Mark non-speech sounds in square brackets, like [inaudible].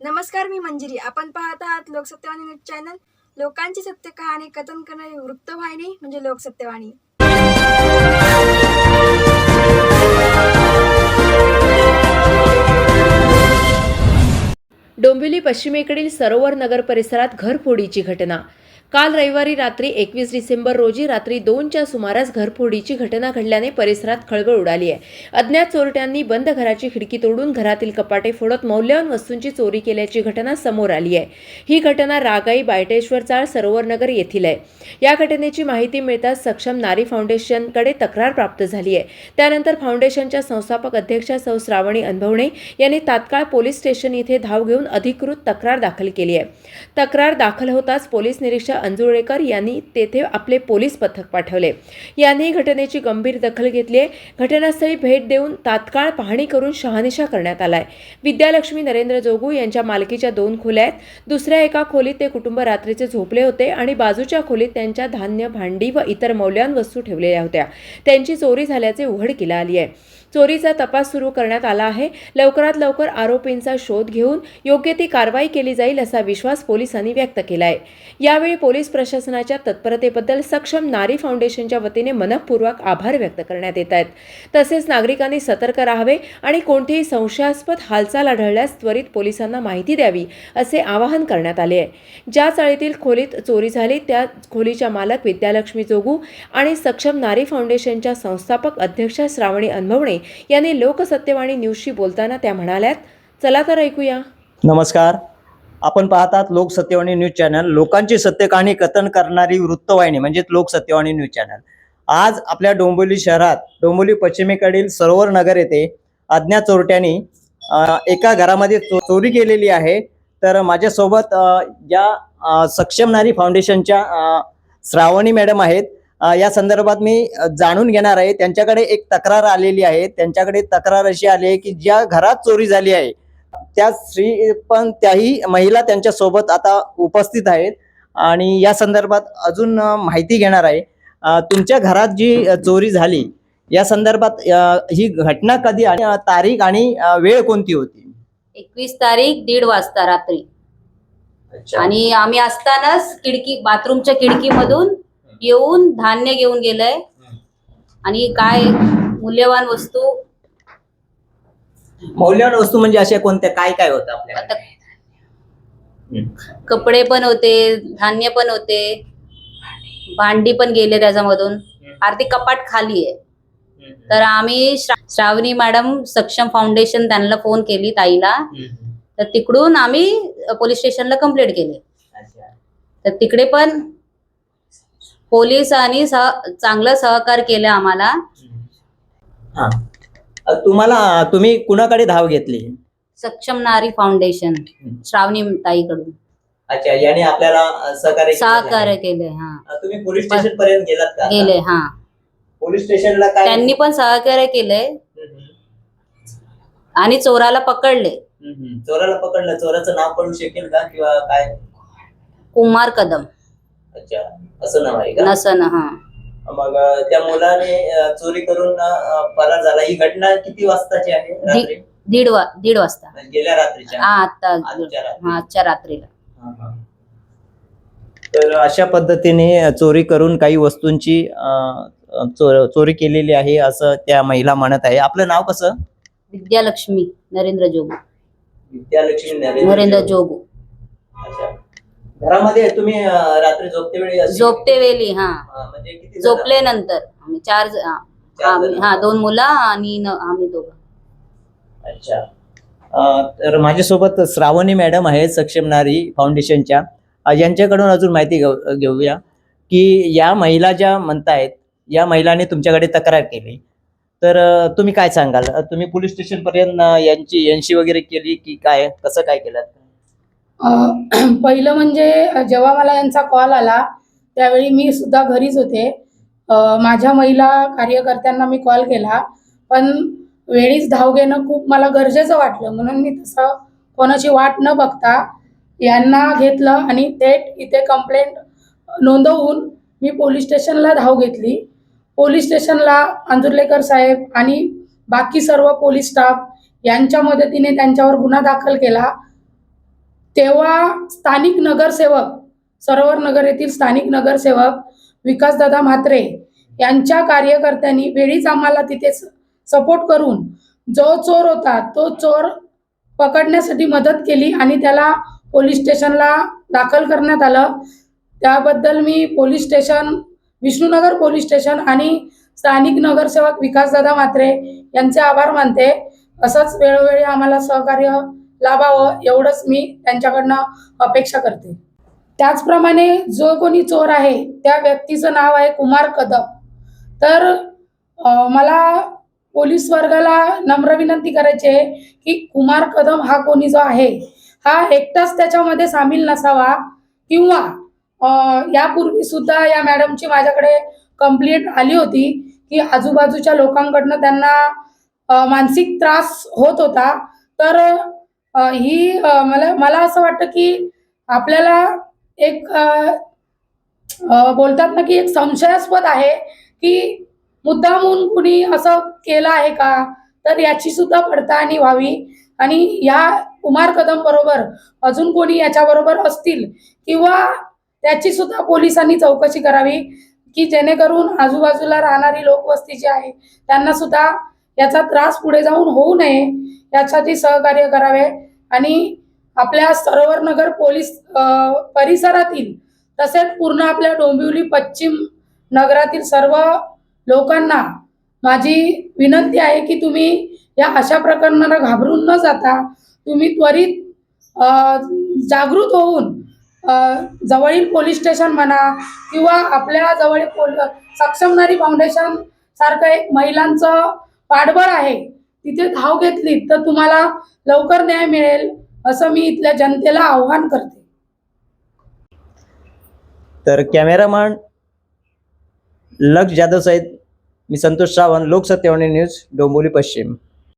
नमस्कार मी मंजिरी. आपण पाहत आहात लोकसत्यवाणी न्यूज चॅनल. लोकांची सत्य कहाणी कथन करणारी वृत्तवाहिनी म्हणजे लोकसत्यवाणी. डोंबिवली पश्चिमेकडील सरोवर नगर परिसरात घरफोडीची घटना. काल रविवारी रात्री एकवीस डिसेंबर रोजी रात्री दोनच्या सुमारास घरफोडीची घटना घडल्याने परिसरात खळबळ उडाली आहे. अज्ञात चोरट्यांनी बंद घराची खिडकी तोडून घरातील कपाटे फोडत मौल्यवान वस्तूंची चोरी केल्याची घटना समोर आली आहे. ही घटना रागाई बायटेश्वर चाळ सरोवर नगर येथील आहे. या घटनेची माहिती मिळताच सक्षम नारी फाउंडेशनकडे तक्रार प्राप्त झाली आहे. त्यानंतर फाउंडेशनच्या संस्थापक अध्यक्षा सौ. श्रावणी अनभवणे यांनी तात्काळ पोलीस स्टेशन येथे धाव घेऊन अधिकृत तक्रार दाखल केली आहे. तक्रार दाखल होताच पोलीस निरीक्षक अंजुळेकर यांनी तेथे आपले पोलीस पथक पाठवले. यांनी घटनेची गंभीर दखल घेतली आहे घटनास्थळी भेट देऊन तात्काळ पाहणी करून शहानिशा करण्यात आलाय. विद्यालक्ष्मी नरेंद्र जोगू यांच्या मालकीच्या दोन खोल्या आहेत. दुसऱ्या एका खोलीत ते कुटुंब रात्रीचे झोपले होते आणि बाजूच्या खोलीत त्यांच्या धान्य भांडी व इतर मौल्यवान वस्तू ठेवलेल्या होत्या. त्यांची चोरी झाल्याचे उघडकीला आली आहे चोरीचा तपास सुरू करण्यात आला आहे. लवकरात लवकर आरोपींचा शोध घेऊन योग्य ती कारवाई केली जाईल असा विश्वास पोलिसांनी व्यक्त केला आहे यावेळी पोलीस प्रशासनाच्या तत्परतेबद्दल सक्षम नारी फाउंडेशनच्या वतीने मनपूर्वक आभार व्यक्त करण्यात येत आहेत. तसेच नागरिकांनी सतर्क राहावे आणि कोणतीही संशयास्पद हालचाल आढळल्यास त्वरित पोलिसांना माहिती द्यावी असे आवाहन करण्यात आले आहे. ज्या चाळीतील खोलीत चोरी झाली त्या खोलीच्या मालक विद्यालक्ष्मी जोगू आणि सक्षम नारी फाउंडेशनच्या संस्थापक अध्यक्षा श्रावणी अनभवणे यांनी लोकसत्यवाणी न्यूजशी बोलताना त्या म्हणाल्यात चला तर ऐकूया. नमस्कार. आपण पाहतात लोकसत्यवाणी न्यूज चॅनल लोकांची सत्यकहाणी कथन करणारी वृत्तवाहिनी म्हणजेच लोकसत्यवाणी न्यूज चॅनल. आज आपल्या डोंबिवली शहरात डोंबिवली पश्चिमेकडील सरोवर नगर येथे अज्ञात चोरट्यांनी एका घरामध्ये चो- चोरी केलेली आहे. तर माझ्यासोबत या सक्षम नारी फाउंडेशनच्या श्रावणी मॅडम आहेत. या संदर्भात मी जाणून घेणार आहे. त्यांच्याकडे एक तक्रार आलेली आहे. त्यांच्याकडे तक्रार अशी आली आहे की ज्या घरात चोरी झाली आहे त्या स्त्री पण त्याही महिला त्यांच्यासोबत आता उपस्थित आहेत. आणि या संदर्भात अजून माहिती घेणार आहे. तुमच्या घरात जी चोरी झाली या संदर्भात अ, ही घटना कधी आणि तारीख आणि वेळ कोणती होती? एकवीस तारीख दीड वाजता रात्री. आणि आम्ही असतानाच खिडकी बाथरूमच्या खिडकीमधून येऊन धान्य घेऊन गेलंय. आणि काय मूल्यवान वस्तू? मौल्यवान वस्तू म्हणजे अशा कोणत्या? काय काय होतं आता कपडे पण होते धान्य पण होते भांडी पण गेले त्याच्यामधून. आर्थिक कपाट खाली आहे. तर आम्ही श्रा- श्रावणी मॅडम सक्षम फाउंडेशन त्यांना फोन केली ताईला. तर तिकडून आम्ही पोलीस स्टेशनला कंप्लेंट केली. तर तिकडे पण पोलिसांनी सह चांगलं सहकार केलं आम्हाला. हा. तुम्हाला तुम्ही कुणाकडे धाव घेतली? सक्षम नारी फाउंडेशन श्रावणी ताईकडून. अच्छा याने आपल्याला सहकार्य. सहकार्य केले हा. तुम्ही पोलीस स्टेशन पर्यंत गेलात का गेले हा. पोलीस स्टेशनला काय? त्यांनी पण सहकार्य केले आणि चोराला पकडले. चोराला पकडलं. चोराचं नाव कळू शकेल का? किंवा काय? कुमार कदम. अच्छा असं नाव आहे का? नसन हा. मग अ, त्या मुलाने अ, चोरी करून अ, फरार झाला. ही घटना किती वाजताची आहे? रात्री? दीड वा दीड वाजता. म्हणजे गेल्या रात्रीच्या? हा आता आजच्या रात्री. हा आजच्या रात्रीला. हा, हा. तर अशा पद्धतीने चोरी करून काही वस्तूंची अ, चो- चोरी केलेली आहे असं त्या महिला म्हणत आहे. आपलं नाव कसं? विद्यालक्ष्मी नरेंद्र जोगू. विद्यालक्ष्मी नरेंद्र जोगू. घरामध्ये तुम्ही अ, रात्री झोपते वेळी अशी- झोपते वेली हा. हा, म्हणजे किती जण? झोपले नंतर आम्ही चार ज- हा, चार आम्ही- जण. हा दोन मुलं आणि न- आम्ही दोघं. अच्छा. अ, तर माझ्यासोबत श्रावणी मॅडम आहेत सक्षम नारी फाउंडेशनच्या. अ, यांच्याकडून अजून माहिती घेऊ- घेऊया की या महिला ज्या म्हणतायत या महिलाने तुमच्याकडे तक्रार केली. तर अ, तुम्ही काय सांगाल? अ, तुम्ही पोलीस स्टेशन पर्यंत यांची यांशी वगैरे केली की काय? कसं काय केलं? [clears throat] पहिलं म्हणजे जेव्हा मला यांचा कॉल आला त्यावेळी मी सुद्धा घरीच होते. माझ्या महिला कार्यकर्त्यांना मी कॉल केला. पण वेळीच धाव घेणं खूप मला गरजेचं वाटलं. म्हणून मी तसं कोणाची वाट न बघता यांना घेतलं आणि थेट इथे कंप्लेंट नोंदवून मी पोलीस स्टेशनला धाव घेतली. पोलीस स्टेशनला अंजुर्लेकर साहेब आणि बाकी सर्व पोलीस स्टाफ यांच्या मदतीने त्यांच्यावर गुन्हा दाखल केला. तेव्हा स्थानिक नगरसेवक सरोवर नगर येथील स्थानिक नगरसेवक विकासदादा म्हात्रे यांच्या कार्यकर्त्यांनी वेळीच आम्हाला तिथे सपोर्ट करून जो चोर होता तो चोर पकडण्यासाठी मदत केली आणि त्याला पोलीस स्टेशनला दाखल करण्यात आलं. त्याबद्दल मी police station Vishnunagar police station आणि स्थानिक नगरसेवक विकासदादा म्हात्रे यांचे आभार मानते. असंच वेळोवेळी आम्हाला सहकार्य लाभावं एवढंच मी त्यांच्याकडनं अपेक्षा करते. त्याचप्रमाणे जो कोणी चोर आहे त्या व्यक्तीचं नाव आहे कुमार कदम. तर मला पोलीस वर्गाला नम्र विनंती करायची आहे की कुमार कदम हा कोणी जो आहे हा एकटाच त्याच्यामध्ये सामील नसावा किंवा यापूर्वी सुद्धा या मॅडमची माझ्याकडे कंप्लेंट आली होती की आजूबाजूच्या लोकांकडनं त्यांना मानसिक त्रास होत होता. तर ही मला मला असं वाटतं की आपल्याला एक बोलतात ना की एक संशयास्पद आहे की मुद्दामून कुणी असं केलं आहे का? तर याची सुद्धा पडताळणी व्हावी. आणि या कुमार कदम बरोबर अजून कोणी याच्याबरोबर असतील किंवा त्याची सुद्धा पोलिसांनी चौकशी करावी की जेणेकरून आजूबाजूला राहणारी लोकवस्ती जी आहे त्यांना सुद्धा याचा त्रास पुढे जाऊन होऊ नये यासाठी सहकार्य करावे. आणि आपल्या सरोवर नगर पोलीस परिसरातील तसेच पूर्ण आपल्या डोंबिवली पश्चिम नगरातील सर्व लोकांना माझी विनंती आहे की तुम्ही या अशा प्रकरणाला घाबरून न जाता तुम्ही त्वरित जागृत होऊन जवळील पोलीस स्टेशन म्हणा किंवा आपल्या जवळ पोल सक्षमनारी फाउंडेशन सारखं एक महिलांचं पाठबळ आहे. तिथे धाव घेतली तर तुम्हाला लवकर न्याय मिळेल असं मी इथल्या जनतेला आव्हान करते. तर कॅमेरामॅन लक्ष जाधव सहित मी संतोष सावंत लोकसत्यवाणी न्यूज डोंबोली पश्चिम.